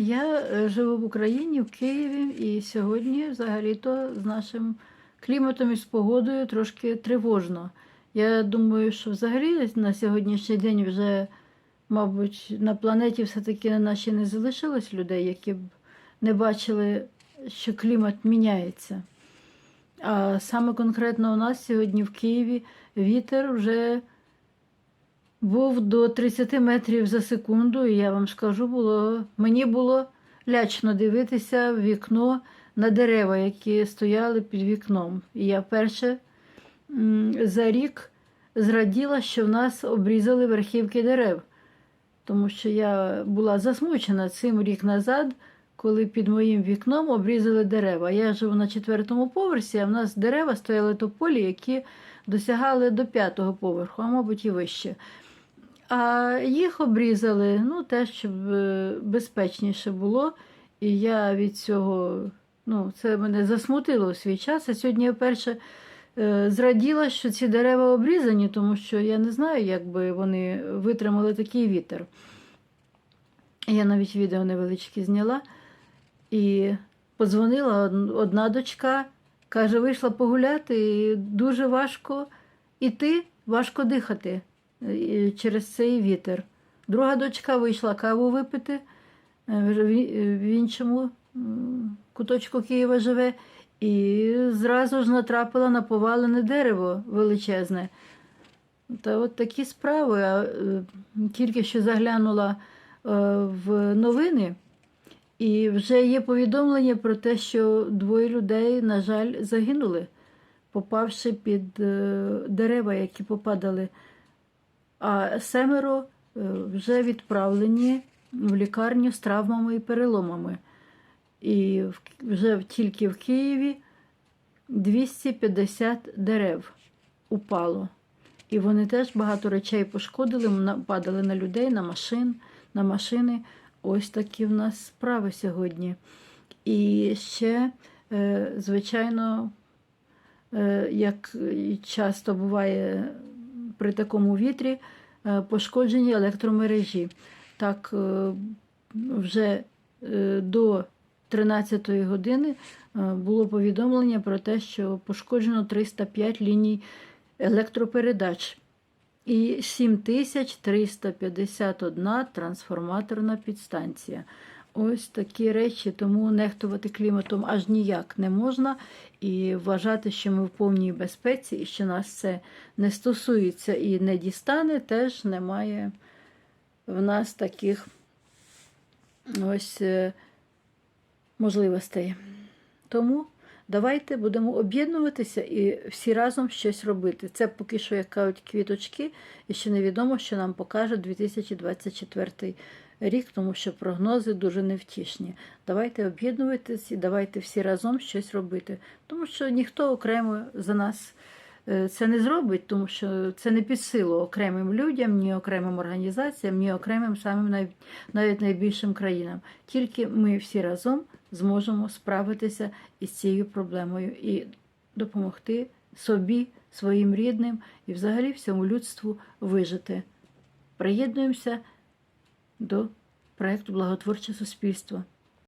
Я е, живу в Україні, в Києві, і сьогодні взагалі-то з нашим кліматом і з погодою трошки тривожно. Я думаю, що взагалі на сьогоднішній день вже, мабуть, на планеті все-таки на нашій не залишилось людей, які б не бачили, що клімат міняється. А саме конкретно у нас сьогодні в Києві вітер вже був до 30 метрів за секунду, і я вам скажу, було, мені було лячно дивитися в вікно на дерева, які стояли під вікном. І я вперше за рік зраділа, що в нас обрізали верхівки дерев, тому що я була засмучена цим рік назад, коли під моїм вікном обрізали дерева. Я живу на четвертому поверсі, а в нас дерева стояли тополі, які досягали до п'ятого поверху, а мабуть і вище. А їх обрізали, ну, те, щоб е, безпечніше було. І я від цього, ну, це мене засмутило у свій час. А сьогодні я вперше е, зраділа, що ці дерева обрізані, тому що я не знаю, як би вони витримали такий вітер. Я навіть відео невеличке зняла і подзвонила одна дочка, каже, вийшла погуляти, і дуже важко іти, важко дихати е, через цей вітер. Друга дочка вийшла каву випити, е, в в іншому куточку Києва живе, і зразу ж натрапила на повалене дерево величезне. Та от такі справи. Е, тільки що заглянула е, в новини, і вже є повідомлення про те, що двоє людей, на жаль, загинули, попавши під е, дерева, які попадали. А семеро е, вже відправлені в лікарню з травмами і переломами. І вже тільки в Києві 250 дерев упало. І вони теж багато речей пошкодили, падали на людей, на машин, на машини. Ось такі в нас справи сьогодні. І ще, е, звичайно, е, як часто буває при такому вітрі, е, пошкоджені електромережі. Так, вже до 13-ї години було повідомлення про те, що пошкоджено 305 ліній електропередач і 7351 трансформаторна підстанція. Ось такі речі, тому нехтувати кліматом аж ніяк не можна. І вважати, що ми в повній безпеці і що нас це не стосується і не дістане, теж немає в нас таких ось е, можливостей. Тому давайте будемо об'єднуватися і всі разом щось робити. Це поки що, як кажуть, квіточки, і ще невідомо, що нам покаже 2024 рік, тому що прогнози дуже невтішні. Давайте об'єднуватися і давайте всі разом щось робити. Тому що ніхто окремо за нас е, це не зробить, тому що це не під силу окремим людям, ні окремим організаціям, ні окремим самим навіть найбільшим країнам. Тільки ми всі разом зможемо справитися із цією проблемою і допомогти собі, своїм рідним і взагалі всьому людству вижити. Приєднуємося до проєкту Благотворче суспільство.